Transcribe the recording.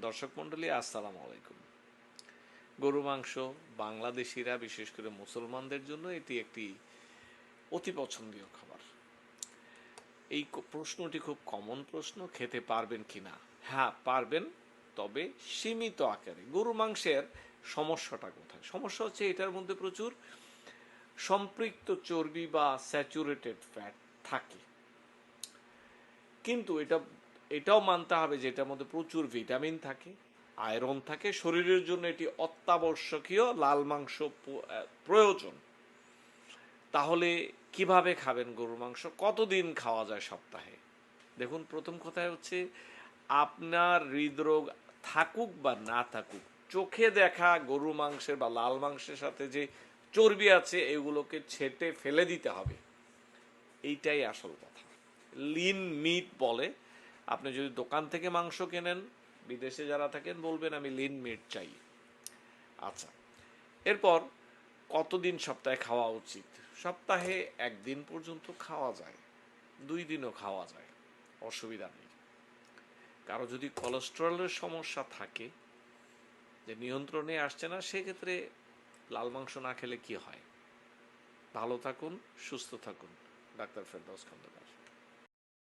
দর্শক মণ্ডলী, আসসালামু আলাইকুম। গরু, মাংস, বাংলাদেশিরা, বিশেষ করে মুসলমানদের জন্য এটি একটি অতি পছন্দীয় খাবার। এই প্রশ্নটি খুব কমন প্রশ্ন, খেতে পারবেন কি না? হ্যাঁ পারবেন, তবে সীমিত আকারে। গরু, মাংসের সমস্যাটা কোথায়? সমস্যা হচ্ছে এটার মধ্যে প্রচুর সম্পৃক্ত চর্বি বা স্যাচুরেটেড ফ্যাট থাকে। কিন্তু এটা এটাও মানতে হবে যে এটার মধ্যে প্রচুর ভিটামিন থাকে, আয়রন থাকে, শরীরের জন্য এটি অত্যাবশ্যকীয়, লাল মাংস প্রয়োজন। তাহলে কীভাবে খাবেন গরুর মাংস? কতদিন খাওয়া যায় সপ্তাহে? দেখুন, প্রথম কথা হচ্ছে আপনার হৃদরোগ থাকুক বা না থাকুক, চোখে দেখা গরু মাংসের বা লাল মাংসের সাথে যে চর্বি আছে, এগুলোকে ছেটে ফেলে দিতে হবে। এইটাই আসল কথা। লিন মিট বলে আপনি যদি দোকান থেকে মাংস কেনেন, বিদেশে যারা থাকেন, বলবেন, আমি লিন মিট চাই। আচ্ছা এরপর কতদিন সপ্তাহে খাওয়া উচিত? সপ্তাহে একদিন পর্যন্ত খাওয়া যায়, দুই দিনও খাওয়া যায়, অসুবিধা নেই। কারও যদি কোলেস্টেরলের সমস্যা থাকে, যে নিয়ন্ত্রণে আসছে না, সেক্ষেত্রে লাল মাংস না খেলে কি হয়? ভালো থাকুন, সুস্থ থাকুন। ডাক্তার ফেরদৌস খন্দকার।